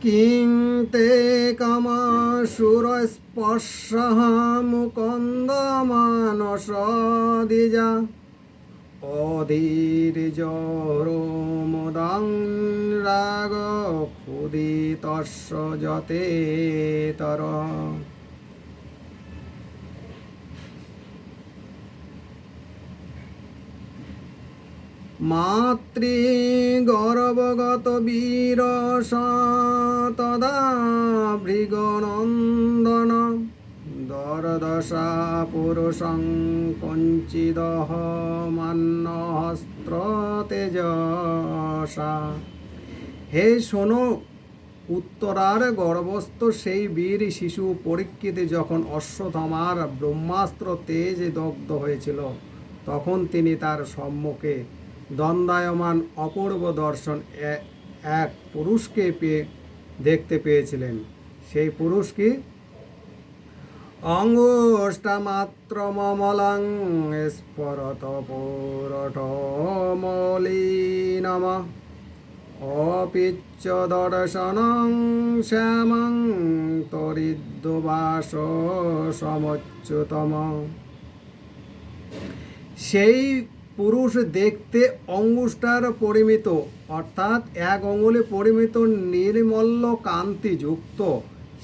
King তে কামাসুরস্পর্শः মুকন্দমানস দ্বিজা অধীর জরোমদাং রাগ ক্ষুদিতস্য যতে মাতৃ গর্ভগত বীর তদা ভৃগনন্দন দরদশা পুরুষং কঞ্চিদহ মান্নহস্ত্র তেজসা। হে শোনো, উত্তরার গর্ভস্থ সেই বীর শিশু পরীক্ষিতে যখন অশ্বথমার ব্রহ্মাস্ত্র তেজ দগ্ধ হয়েছিল, তখন তিনি তার সম্মুখে দণ্ডায়মান অপূর্ব দর্শন এক পুরুষকে পেয়ে দেখতে পেয়েছিলেন। সেই পুরুষ কি? অঙ্গুষ্টামাত্র মমলং স্ফরত পুরট মলিনম অপিচ্চ দর্শনং শ্যামং তরিদ্বাস সমচ্যুতম সেই পুরুষ দেখতে অঙ্গুষ্টার পরিমিত। অর্থাৎ এক অঙ্গুলে পরিমিত নির্মল্ল কান্তিযুক্ত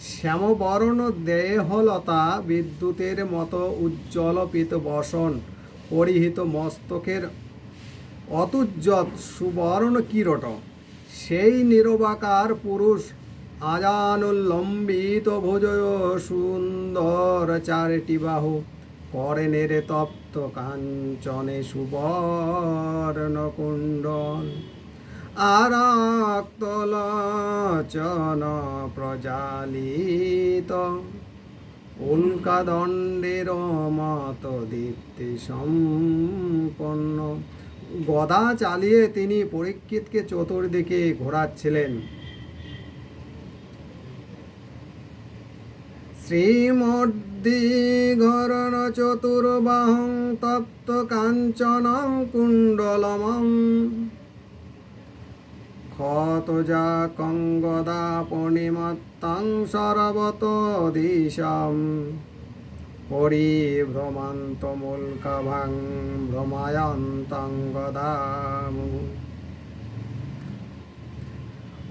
শ্যামবর্ণ দেহলতা বিদ্যুতের মতো উজ্জ্বল পিত বসন, পরিহিত মস্তকের অতুজ্জত সুবর্ণ কিরট। সেই নিরবাকার পুরুষ আজানুল্লম্বিত ভোজয় সুন্দর চারটি বাহু। করেনের তপ্ত কাঞ্চনে সুবর্ণ কুণ্ডল আরাক্তলোচন প্রজালিত উল্কাদণ্ডের মত দীপ্তি সম্পন্ন। গদা চালিয়ে তিনি পরীক্ষিতকে চতুর্দিকে ঘোরাচ্ছিলেন। শ্রীমদ্দিঘরণ চতুর্বাহং তপ্ত কাঞ্চনং কুণ্ডলমং ক্ষতজা কঙ্গদা পণিমত্তাং সর্বত দিশাম পরিভ্রমান্তমূলকাভাং ভ্রমায়ন্তং গদামু।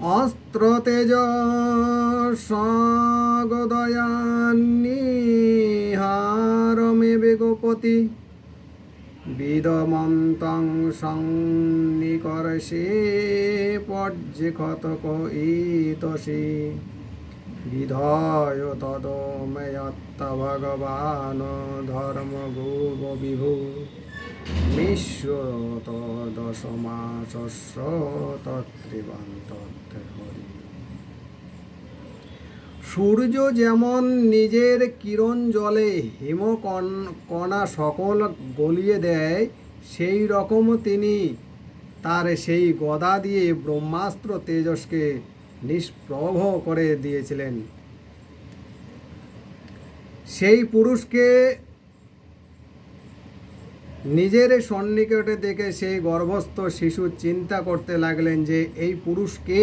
অস্ত্রতেজ সগদয়ান্নিহারমে বেগপতি। বিদমন্তং সংনিকর্ষে পর্যক্ষতক ইতসি বিধয় তদময়ত্ত ভগবান ধর্ম গুব বিভু। মিশ্র তদশমাশস্য তত্রিবান্ত সূর্য যেমন নিজের কিরণ জলে হিমকণ কণা সকল গলিয়ে দেয়, সেই রকম তিনি তার সেই গদা দিয়ে ব্রহ্মাস্ত্র তেজসকে নিষ্প্রভ করে দিয়েছিলেন। সেই পুরুষকে নিজের সন্নিকটে দেখে সেই গর্ভস্থ শিশু চিন্তা করতে লাগলেন যে, এই পুরুষকে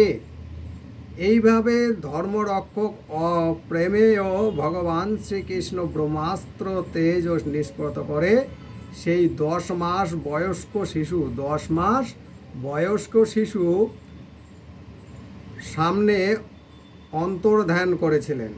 এইভাবে ধর্মরক্ষক অপ্রেমেয় ভগবান শ্রীকৃষ্ণ ব্রহ্মাস্ত্র তেজ নিষ্পত করে, সেই দশ মাস বয়স্ক শিশু, দশ মাস বয়স্ক শিশু সামনে অন্তর্ধান করেছিলেন।